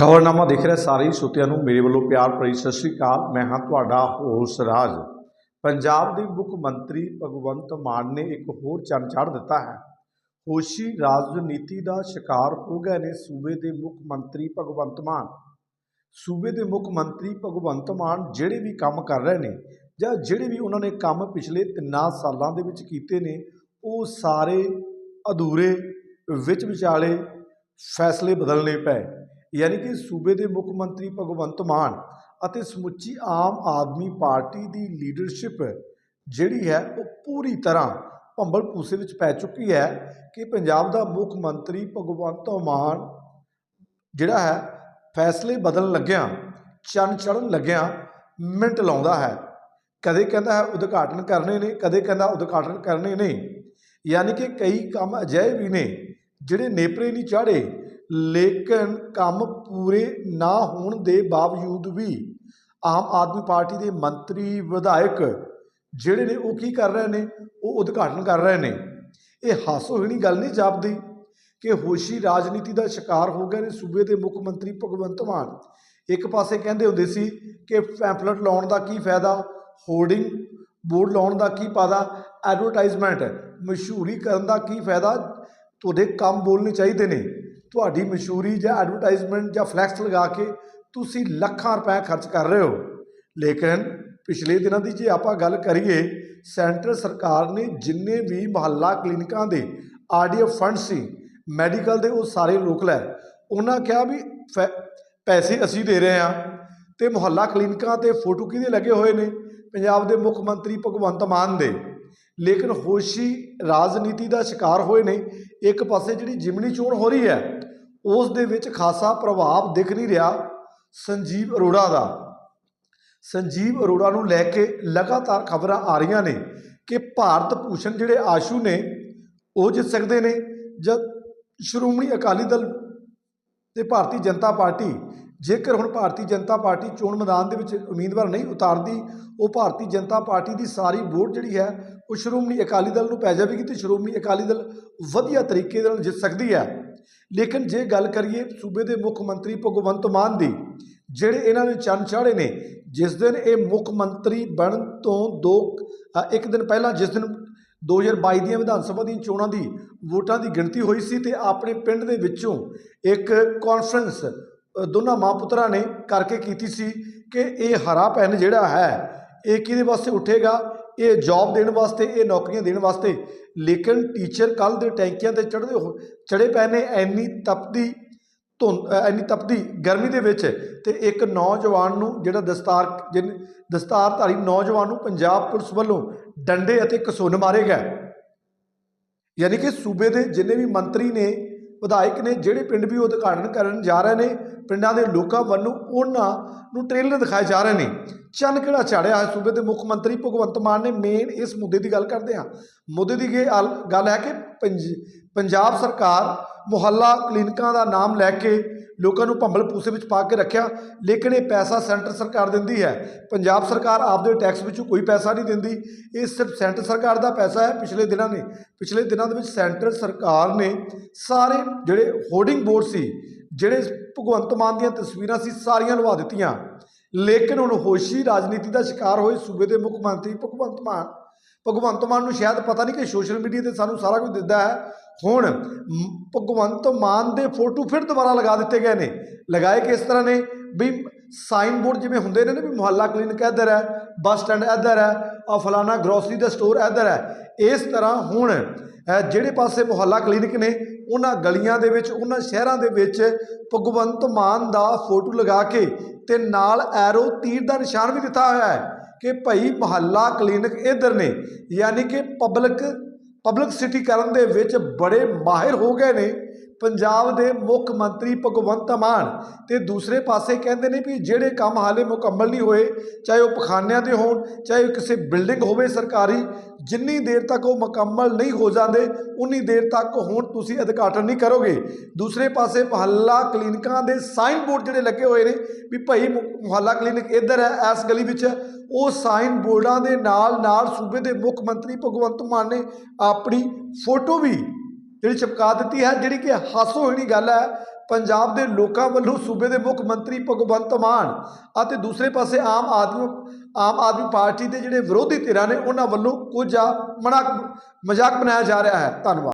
ਖਬਰਨਾਮਾ ਦੇਖ ਰਹੇ ਸਾਰੇ ਹੀ ਨੂੰ। ਮੇਰੇ ਵੱਲੋਂ ਪਿਆਰ ਭਰੀ ਸਤਿ ਸ੍ਰੀ ਅਕਾਲ। ਮੈਂ ਹਾਂ ਤੁਹਾਡਾ ਹੋਸ ਰਾਜ। ਪੰਜਾਬ ਦੇ ਮੁੱਖ ਮੰਤਰੀ ਭਗਵੰਤ ਮਾਨ ਨੇ ਇੱਕ ਹੋਰ ਚੰਨ ਚਾੜ ਦਿੱਤਾ ਹੈ। ਹੋਸ਼ੀ ਰਾਜਨੀਤੀ ਦਾ ਸ਼ਿਕਾਰ ਹੋ ਗਏ ਨੇ ਸੂਬੇ ਦੇ ਮੁੱਖ ਮੰਤਰੀ ਭਗਵੰਤ ਮਾਨ। ਸੂਬੇ ਦੇ ਮੁੱਖ ਮੰਤਰੀ ਭਗਵੰਤ ਮਾਨ ਜਿਹੜੇ ਵੀ ਕੰਮ ਕਰ ਰਹੇ ਨੇ ਜਾਂ ਜਿਹੜੇ ਵੀ ਉਹਨਾਂ ਨੇ ਕੰਮ ਪਿਛਲੇ ਤਿੰਨਾਂ ਸਾਲਾਂ ਦੇ ਵਿੱਚ ਕੀਤੇ ਨੇ, ਉਹ ਸਾਰੇ ਅਧੂਰੇ ਵਿੱਚ ਵਿਚਾਲੇ ਫੈਸਲੇ ਬਦਲਣੇ ਪਏ। ਯਾਨੀ ਕਿ ਸੂਬੇ ਦੇ ਮੁੱਖ ਮੰਤਰੀ ਭਗਵੰਤ ਮਾਨ ਅਤੇ ਸਮੁੱਚੀ ਆਮ ਆਦਮੀ ਪਾਰਟੀ ਦੀ ਲੀਡਰਸ਼ਿਪ ਜਿਹੜੀ ਹੈ ਉਹ ਪੂਰੀ ਤਰ੍ਹਾਂ ਭੰਬਲ ਭੂਸੇ ਵਿੱਚ ਪੈ ਚੁੱਕੀ ਹੈ ਕਿ ਪੰਜਾਬ ਦਾ ਮੁੱਖ ਮੰਤਰੀ ਭਗਵੰਤ ਮਾਨ ਜਿਹੜਾ ਹੈ ਫੈਸਲੇ ਬਦਲਣ ਲੱਗਿਆ, ਚੰਨ ਚੜਨ ਲੱਗਿਆ ਮਿੰਟ ਲਾਉਂਦਾ ਹੈ। ਕਦੇ ਕਹਿੰਦਾ ਹੈ ਉਦਘਾਟਨ ਕਰਨੇ ਨੇ, ਕਦੇ ਕਹਿੰਦਾ ਉਦਘਾਟਨ ਕਰਨੇ ਨਹੀਂ ਯਾਨੀ ਕਿ ਕਈ ਕੰਮ ਅਜਿਹੇ ਵੀ ਨੇ ਜਿਹੜੇ ਨੇਪਰੇ ਨਹੀਂ ਚਾੜੇ ਲੇਕਿਨ ਕੰਮ ਪੂਰੇ ਨਾ ਹੋਣ ਦੇ ਬਾਵਜੂਦ ਵੀ ਆਮ ਆਦਮੀ ਪਾਰਟੀ ਦੇ ਮੰਤਰੀ ਵਿਧਾਇਕ ਜਿਹੜੇ ਨੇ ਉਹ ਕੀ ਕਰ ਰਹੇ ਨੇ? ਉਹ ਉਦਘਾਟਨ ਕਰ ਰਹੇ ਨੇ। ਇਹ ਹਾਸੋਹੀਣੀ ਗੱਲ ਨਹੀਂ ਜਾਪਦੀ ਕਿ ਹੋਸ਼ੀ ਰਾਜਨੀਤੀ ਦਾ ਸ਼ਿਕਾਰ ਹੋ ਗਏ ਨੇ ਸੂਬੇ ਦੇ ਮੁੱਖ ਮੰਤਰੀ ਭਗਵੰਤ ਮਾਨ। ਇੱਕ ਪਾਸੇ ਕਹਿੰਦੇ ਹੁੰਦੇ ਸੀ ਕਿ ਪੈਂਫਲੇਟ ਲਾਉਣ ਦਾ ਕੀ ਫਾਇਦਾ, ਹੋਰਡਿੰਗ ਬੋਰਡ ਲਾਉਣ ਦਾ ਕੀ ਫਾਇਦਾ ਐਡਵਰਟਾਈਜ਼ਮੈਂਟ ਮਸ਼ਹੂਰੀ ਕਰਨ ਦਾ ਕੀ ਫਾਇਦਾ, ਤੁਹਾਡੇ ਕੰਮ ਬੋਲਣੇ ਚਾਹੀਦੇ ਨੇ। ਤੁਹਾਡੀ ਮਸ਼ਹੂਰੀ ਜਾਂ ਐਡਵਰਟਾਈਜ਼ਮੈਂਟ ਜਾਂ ਫਲੈਕਸ ਲਗਾ ਕੇ ਤੁਸੀਂ ਲੱਖਾਂ ਰੁਪਏ ਖਰਚ ਕਰ ਰਹੇ ਹੋ। ਲੇਕਿਨ ਪਿਛਲੇ ਦਿਨਾਂ ਦੀ ਜੇ ਆਪਾਂ ਗੱਲ ਕਰੀਏ, ਸੈਂਟਰ ਸਰਕਾਰ ਨੇ ਜਿੰਨੇ ਵੀ ਮੁਹੱਲਾ ਕਲੀਨਿਕਾਂ ਦੇ ਆਰਡੀਐਫ ਫੰਡ ਸੀ, ਮੈਡੀਕਲ ਦੇ ਉਹ ਸਾਰੇ ਲੋਕ ਲੈ ਉਹਨਾਂ ਕਿਹਾ ਵੀ ਫੈ- ਪੈਸੇ ਅਸੀਂ ਦੇ ਰਹੇ ਹਾਂ ਤੇ ਮੁਹੱਲਾ ਕਲੀਨਿਕਾਂ ਤੇ ਫੋਟੋ ਕਿਹਦੇ ਲੱਗੇ ਹੋਏ ਨੇ? ਪੰਜਾਬ ਦੇ ਮੁੱਖ ਮੰਤਰੀ ਭਗਵੰਤ ਮਾਨ ਦੇ। ਲੇਕਿਨ ਹੋਸ਼ੀ ਰਾਜਨੀਤੀ ਦਾ ਸ਼ਿਕਾਰ ਹੋਏ ਨੇ ਇੱਕ ਪਾਸੇ ਜਿਹੜੀ ਜਿਮਨੀ ਚੋਣ ਹੋ ਰਹੀ ਹੈ, ਉਸ ਦੇ ਵਿੱਚ ਖਾਸਾ ਪ੍ਰਭਾਵ ਦਿਖ ਨਹੀਂ ਰਿਹਾ ਸੰਜੀਵ ਅਰੋੜਾ ਦਾ। ਸੰਜੀਵ ਅਰੋੜਾ ਨੂੰ ਲੈ ਕੇ ਲਗਾਤਾਰ ਖਬਰਾਂ ਆ ਰਹੀਆਂ ਨੇ ਕਿ ਭਾਰਤ ਭੂਸ਼ਣ ਜਿਹੜੇ ਆਸ਼ੂ ਨੇ, ਉਹ ਜਿੱਤ ਸਕਦੇ ਨੇ। ਜਦ ਸ਼੍ਰੋਮਣੀ ਅਕਾਲੀ ਦਲ ਤੇ ਭਾਰਤੀ ਜਨਤਾ ਪਾਰਟੀ ਜੇਕਰ ਹੁਣ ਭਾਰਤੀ ਜਨਤਾ ਪਾਰਟੀ ਚੋਣ ਮੈਦਾਨ ਦੇ ਵਿੱਚ ਉਮੀਦਵਾਰ ਨਹੀਂ ਉਤਾਰਦੀ, ਉਹ ਭਾਰਤੀ ਜਨਤਾ ਪਾਰਟੀ ਦੀ ਸਾਰੀ ਵੋਟ ਜਿਹੜੀ ਹੈ, ਉਹ ਸ਼੍ਰੋਮਣੀ ਅਕਾਲੀ ਦਲ ਨੂੰ ਪੈ ਜਾਵੇਗੀ ਤੇ ਸ਼੍ਰੋਮਣੀ ਅਕਾਲੀ ਦਲ ਵਧੀਆ ਤਰੀਕੇ ਨਾਲ ਜਿੱਤ ਸਕਦੀ ਹੈ। ਲੇਕਿਨ ਜੇ ਗੱਲ ਕਰੀਏ ਸੂਬੇ ਦੇ ਮੁੱਖ ਮੰਤਰੀ ਭਗਵੰਤ ਮਾਨ ਦੀ, ਜਿਹੜੇ ਇਹਨਾਂ ਨੇ ਚੰਨ ਚਾੜੇ ਨੇ, ਜਿਸ ਦਿਨ ਇਹ ਮੁੱਖ ਮੰਤਰੀ ਬਣਨ ਤੋਂ ਦੋ ਇੱਕ ਦਿਨ ਪਹਿਲਾਂ ਜਿਸ ਦਿਨ 2022 ਦੀਆਂ ਵਿਧਾਨ ਸਭਾ ਦੀਆਂ ਚੋਣਾਂ ਦੀ ਵੋਟਾਂ ਦੀ ਗਿਣਤੀ ਹੋਈ ਸੀ ਤੇ ਆਪਣੇ ਪਿੰਡ ਦੇ ਵਿੱਚੋਂ ਇੱਕ ਕਾਨਫਰੰਸ ਦੋਨਾਂ ਮਾਂ ਪੁੱਤਰਾਂ ਨੇ ਕਰਕੇ ਕੀਤੀ ਸੀ ਕਿ ਇਹ ਹਰਾ ਪੈਨ ਜਿਹੜਾ ਹੈ ਇਹ ਕਿਹਦੇ ਵਾਸਤੇ ਉੱਠੇਗਾ? ਇਹ ਜੌਬ ਦੇਣ ਵਾਸਤੇ ਇਹ ਨੌਕਰੀਆਂ ਦੇਣ ਵਾਸਤੇ। ਲੇਕਿਨ ਟੀਚਰ ਕੱਲ ਦੇ ਟੈਂਕੀਆਂ ਤੇ ਚੜ੍ਹਦੇ ਹੋ ਚੜੇ ਪਏ ਨੇ ਐਨੀ ਤਪਦੀ ਧੁੰਦ ਅ, ਇੰਨੀ ਤਪਦੀ ਗਰਮੀ ਦੇ ਵਿੱਚ ਤੇ ਇੱਕ ਨੌਜਵਾਨ ਨੂੰ ਜਿਹੜਾ ਦਸਤਾਰ ਜਿਨ ਦਸਤਾਰਧਾਰੀ ਨੌਜਵਾਨ ਨੂੰ ਪੰਜਾਬ ਪੁਲਿਸ ਵੱਲੋਂ ਡੰਡੇ ਅਤੇ ਕਸੁੰਨ ਮਾਰੇ ਗਏ। ਯਾਨੀ ਕਿ ਸੂਬੇ ਦੇ ਜਿੰਨੇ ਵੀ ਮੰਤਰੀ ਨੇ ਵਿਧਾਇਕ ਨੇ ਜਿਹੜੇ ਪਿੰਡ ਵੀ ਉਦਘਾਟਨ ਕਰਨ ਜਾ ਰਹੇ ਨੇ, ਪਿੰਡਾਂ ਦੇ ਲੋਕਾਂ ਵੱਲੋਂ ਉਹਨਾਂ ਨੂੰ ਟ੍ਰੇਲਰ ਦਿਖਾਏ ਜਾ ਰਹੇ ਨੇ। ਚੰਨ ਕਿਹੜਾ ਚਾੜਿਆ ਹੈ? ਸੂਬੇ ਦੇ ਮੁੱਖ ਮੰਤਰੀ ਭਗਵੰਤ ਮਾਨ ਨੇ ਮੇਨ ਇਸ ਮੁੱਦੇ ਦੀ ਗੱਲ ਕਰਦੇ ਹਾਂ। ਮੁੱਦੇ ਦੀ ਇਹ ਆਲ- ਗੱਲ ਹੈ ਕਿ ਪੰਜਾਬ ਸਰਕਾਰ ਮੁਹੱਲਾ ਕਲੀਨਿਕਾਂ ਦਾ ਨਾਮ ਲੈ ਕੇ ਲੋਕਾਂ ਨੂੰ ਭੰਬਲ ਪੂਸੇ ਵਿੱਚ ਪਾ ਕੇ ਰੱਖਿਆ, ਲੇਕਿਨ ਇਹ ਪੈਸਾ ਸੈਂਟਰ ਸਰਕਾਰ ਦਿੰਦੀ ਹੈ। ਪੰਜਾਬ ਸਰਕਾਰ ਆਪਦੇ ਟੈਕਸ ਵਿੱਚੋਂ ਕੋਈ ਪੈਸਾ ਨਹੀਂ ਦਿੰਦੀ। ਇਹ ਸਿਰਫ ਸੈਂਟਰ ਸਰਕਾਰ ਦਾ ਪੈਸਾ ਹੈ, ਪਿਛਲੇ ਦਿਨਾਂ ਨੇ, ਪਿਛਲੇ ਦਿਨਾਂ ਦੇ ਵਿੱਚ ਸੈਂਟਰ ਸਰਕਾਰ ਨੇ ਸਾਰੇ ਜਿਹੜੇ ਹੋਰਡਿੰਗ ਬੋਰਡ ਸੀ, ਜਿਹੜੇ ਭਗਵੰਤ ਮਾਨ ਦੀਆਂ ਤਸਵੀਰਾਂ ਸੀ, ਸਾਰੀਆਂ ਲਵਾ ਦਿੱਤੀਆਂ। ਲੇਕਿਨ ਹੁਣ ਹੋਸ਼ੀ ਰਾਜਨੀਤੀ ਦਾ ਸ਼ਿਕਾਰ ਹੋਏ ਸੂਬੇ ਦੇ ਮੁੱਖ ਮੰਤਰੀ ਭਗਵੰਤ ਮਾਨ ਭਗਵੰਤ ਮਾਨ ਨੂੰ ਸ਼ਾਇਦ ਪਤਾ ਨਹੀਂ ਕਿ ਸੋਸ਼ਲ ਮੀਡੀਆ ਤੇ ਸਾਨੂੰ ਸਾਰਾ ਕੁਝ ਦਿੰਦਾ ਹੈ। ਹੁਣ ਭਗਵੰਤ ਮਾਨ ਦੇ ਫੋਟੋ ਫਿਰ ਦੁਬਾਰਾ ਲਗਾ ਦਿੱਤੇ ਗਏ ਨੇ। ਲਗਾਏ ਕਿਸ ਤਰ੍ਹਾਂ ਨੇ? ਵੀ ਸਾਈਨ ਬੋਰਡ ਜਿਵੇਂ ਹੁੰਦੇ ਨੇ ਨਾ ਵੀ ਮੁਹੱਲਾ ਕਲੀਨਿਕ ਇੱਧਰ ਹੈ, ਬੱਸ ਸਟੈਂਡ ਇੱਧਰ ਹੈ ਆ ਫਲਾਣਾ ਗਰੋਸਰੀ ਦਾ ਸਟੋਰ ਇੱਧਰ ਹੈ। ਇਸ ਤਰ੍ਹਾਂ ਹੁਣ ਜਿਹੜੇ ਪਾਸੇ ਮੁਹੱਲਾ ਕਲੀਨਿਕ ਨੇ, ਉਹਨਾਂ ਗਲੀਆਂ ਦੇ ਵਿੱਚ, ਉਹਨਾਂ ਸ਼ਹਿਰਾਂ ਦੇ ਵਿੱਚ ਭਗਵੰਤ ਮਾਨ ਦਾ ਫੋਟੋ ਲਗਾ ਕੇ ਤੇ ਨਾਲ ਐਰੋ ਤੀਰ ਦਾ ਨਿਸ਼ਾਨ ਵੀ ਦਿੱਤਾ ਹੋਇਆ ਹੈ। ਕਿ ਭਾਈ ਮੁਹੱਲਾ ਕਲੀਨਿਕ ਇੱਧਰ ਨੇ, ਯਾਨੀ ਕਿ ਪਬਲਿਕ ਪਬਲਿਕ ਸਿਟੀ ਕਰਨ ਦੇ ਵਿੱਚ ਬੜੇ ਮਾਹਿਰ ਹੋ ਗਏ ਨੇ। ਪੰਜਾਬ ਦੇ ਮੁੱਖ ਮੰਤਰੀ ਭਗਵੰਤ ਮਾਨ ਤੇ ਦੂਸਰੇ ਪਾਸੇ ਕਹਿੰਦੇ ਨੇ ਵੀ ਜਿਹੜੇ ਕੰਮ ਹਾਲੇ ਮੁਕੰਮਲ ਨਹੀਂ ਹੋਏ, ਚਾਹੇ ਉਹ ਪਖਾਨਿਆਂ ਦੇ ਹੋਣ, ਚਾਹੇ ਉਹ ਕਿਸੇ ਬਿਲਡਿੰਗ ਹੋਵੇ ਸਰਕਾਰੀ, ਜਿੰਨੀ ਦੇਰ ਤੱਕ ਉਹ ਮੁਕੰਮਲ ਨਹੀਂ ਹੋ ਜਾਂਦੇ, ਉਨੀ ਦੇਰ ਤੱਕ ਹੁਣ ਤੁਸੀਂ ਉਦਘਾਟਨ ਨਹੀਂ ਕਰੋਗੇ। ਦੂਸਰੇ ਪਾਸੇ ਮੁਹੱਲਾ ਕਲੀਨਿਕਾਂ ਦੇ ਸਾਈਨ ਬੋਰਡ ਜਿਹੜੇ ਲੱਗੇ ਹੋਏ ਨੇ ਵੀ ਭਾਈ ਮੁ- ਮੁਹੱਲਾ ਕਲੀਨਿਕ ਇੱਧਰ ਹੈ, ਇਸ ਗਲੀ ਵਿੱਚ ਉਹ ਸਾਈਨ ਬੋਰਡਾਂ ਦੇ ਨਾਲ ਨਾਲ ਸੂਬੇ ਦੇ ਮੁੱਖ ਮੰਤਰੀ ਭਗਵੰਤ ਮਾਨ ਨੇ ਆਪਣੀ ਫੋਟੋ ਵੀ ਜਿਹੜੀ ਚਿਪਕਾ ਦਿੱਤੀ ਹੈ, ਜਿਹੜੀ ਕਿ ਹਾਸੋਹੀਣੀ ਗੱਲ ਹੈ, ਪੰਜਾਬ ਦੇ ਲੋਕਾਂ ਵੱਲੋਂ ਸੂਬੇ ਦੇ ਮੁੱਖ ਮੰਤਰੀ ਭਗਵੰਤ ਮਾਨ ਅਤੇ ਦੂਸਰੇ ਪਾਸੇ ਆਮ ਆਦਮੀ ਆਮ ਆਦਮੀ ਪਾਰਟੀ ਦੇ ਜਿਹੜੇ ਵਿਰੋਧੀ ਧਿਰਾਂ ਨੇ, ਉਹਨਾਂ ਵੱਲੋਂ ਕੁਝ ਆ ਮਜ਼ਾਕ ਮਜ਼ਾਕ ਬਣਾਇਆ ਜਾ ਰਿਹਾ ਹੈ। ਧੰਨਵਾਦ।